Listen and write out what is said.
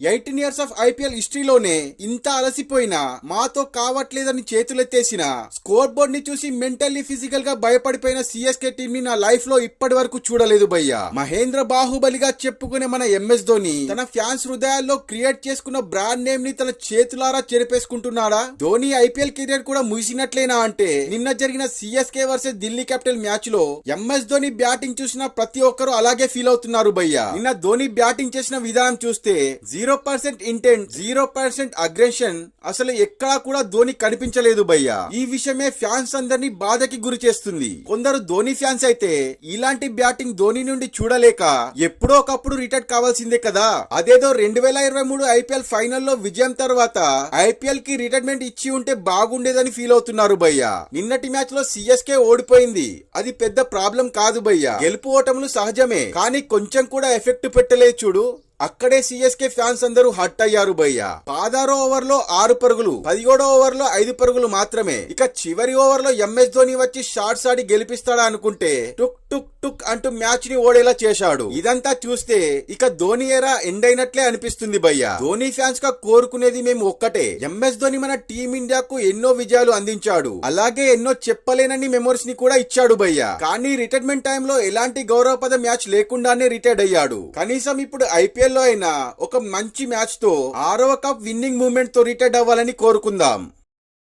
Eighteen years of IPL హిస్టరీలోనే ఇంత అలసిపోయినా మాతో కావట్లేదని చేతులెత్తేసిన స్కోర్ బోర్డ్ని చూసి మెంటల్లీ ఫిజికల్గా భయపడిపోయిన సిఎస్కే టీం ని నా లైఫ్లో ఇప్పటి వరకు చూడలేదు భయ్యా. మహేంద్ర బాహుబలిగా చెప్పుకునే మన ఎంఎస్ ధోని తన ఫ్యాన్స్ హృదయాల్లో క్రియేట్ చేసుకున్న బ్రాండ్ నేమ్ని తన చేతులారా చెరిపేసుకుంటున్నాడా? ధోని ఐపీఎల్ కెరియర్ కూడా ముగిసినట్లేనా అంటే నిన్న జరిగిన సిఎస్కే వర్సెస్ ఢిల్లీ క్యాపిటల్ మ్యాచ్లో ఎంఎస్ ధోని బ్యాటింగ్ చూసిన ప్రతి ఒక్కరు అలాగే ఫీల్ అవుతున్నారు భయ్య. నిన్న ధోని బ్యాటింగ్ చేసిన విధానం చూస్తే zero percent intent zero percent aggression అసలు ఎక్కడా కూడా ధోని కనిపించలేదు భయ్యా. ఈ విషయమే ఫ్యాన్స్ అందరినీ బాధకి గురి చేస్తుంది. కొందరు ధోని ఫ్యాన్స్ అయితే ఇలాంటి బ్యాటింగ్ ధోని నుండి చూడలేక ఎప్పుడో ఒకప్పుడు రిటైర్ కావాల్సిందే కదా. అదేదో రెండు వేల ఇరవై మూడు ఐపీఎల్ ఫైనల్లో విజయం తర్వాత ఐపీఎల్కి రిటైర్మెంట్ ఇచ్చి ఉంటే బాగుండేదని ఫీల్ అవుతున్నారు భయ్యా. నిన్నటి మ్యాచ్లో సిఎస్కే ఓడిపోయింది. అది పెద్ద ప్రాబ్లం కాదు భయ్యా. గెలుపు ఓటములు సహజమే. కానీ కొంచెం కూడా ఎఫెక్ట్ పెట్టలేదు చూడు. అక్కడే సిఎస్కే ఫ్యాన్స్ అందరూ హట్ అయ్యారు భయ్య. పాదారో ఓవర్లో ఆరు పరుగులు పదిహేడో ఓవర్లో ఐదు పరుగులు మాత్రమే. ఇక చివరి ఓవర్లో ఎంఎస్ ధోని వచ్చి షార్ట్స్ ఆడి గెలిపిస్తాడా అనుకుంటే టుక్ టుక్ టుక్ అంటూ మ్యాచ్ని ఓడేలా చేశాడు. ఇదంతా చూస్తే ఇక ధోని ఎరా ఎండ్ అయినట్లే అనిపిస్తుంది భయ్య. ధోని ఫ్యాన్స్గా కోరుకునేది మేము ఒక్కటే. ఎంఎస్ ధోని మన టీమిండియాకు ఎన్నో విజయాలు అందించాడు. అలాగే ఎన్నో చెప్పలేనని మెమోరీస్ని కూడా ఇచ్చాడు భయ్య. కానీ రిటైర్మెంట్ టైంలో ఎలాంటి గౌరవపద మ్యాచ్ లేకుండానే రిటైర్డ్ అయ్యాడు. కనీసం ఇప్పుడు ఐపీఎల్ లో అయినా ఒక మంచి మ్యాచ్తో ఆరవ కప్ విన్నింగ్ మూమెంట్తో రిటైర్డ్ అవ్వాలని కోరుకుందాం.